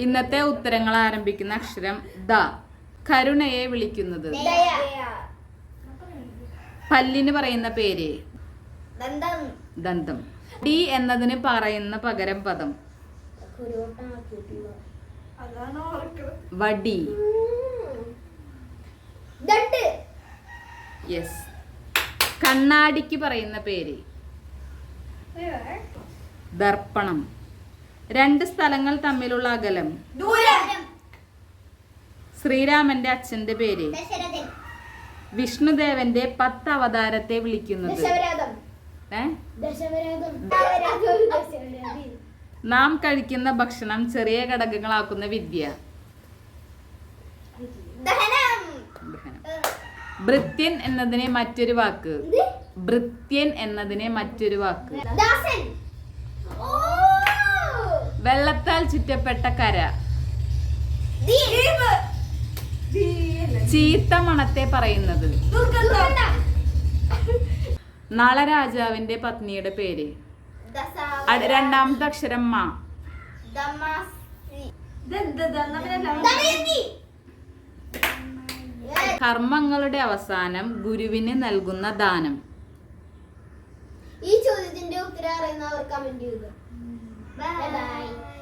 ഇന്നത്തെ ഉത്തരങ്ങൾ ആരംഭിക്കുന്ന അക്ഷരം ദ. കരുണയെ വിളിക്കുന്നത്. പല്ലിന് പറയുന്ന പേര്. ദന്തം. ഡി എന്നതിന് പറയുന്ന പകരം പദം. വടി. യെസ് കണ്ണാടിക്ക് പറയുന്ന പേര്. ദർപ്പണം. രണ്ട് സ്ഥലങ്ങൾ തമ്മിലുള്ള അകലം. ശ്രീരാമന്റെ അച്ഛന്റെ പേര്. വിഷ്ണുദേവന്റെ പത്ത് അവതാരത്തെ വിളിക്കുന്നത്. നാം കഴിക്കുന്ന ഭക്ഷണം ചെറിയ ഘടകങ്ങളാക്കുന്ന വിദ്യ. ഭൃത്യൻ എന്നതിനെ മറ്റൊരു വാക്ക്. ഭൃത്യൻ എന്നതിനെ മറ്റൊരു വാക്ക്. വെള്ളത്താൽ ചുറ്റപ്പെട്ട കര. ചീത്ത മണത്തെ പറയുന്നത്. നളരാജാവിന്റെ പത്നിയുടെ പേര്. രണ്ടാമത്തെ അക്ഷരം മാ. കർമ്മങ്ങളുടെ അവസാനം ഗുരുവിന് നൽകുന്ന ദാനം. ഈ ചോദ്യത്തിന്റെ ഉത്തരം അറിയുന്നവർ കമന്റ് ചെയ്യുക. 拜拜。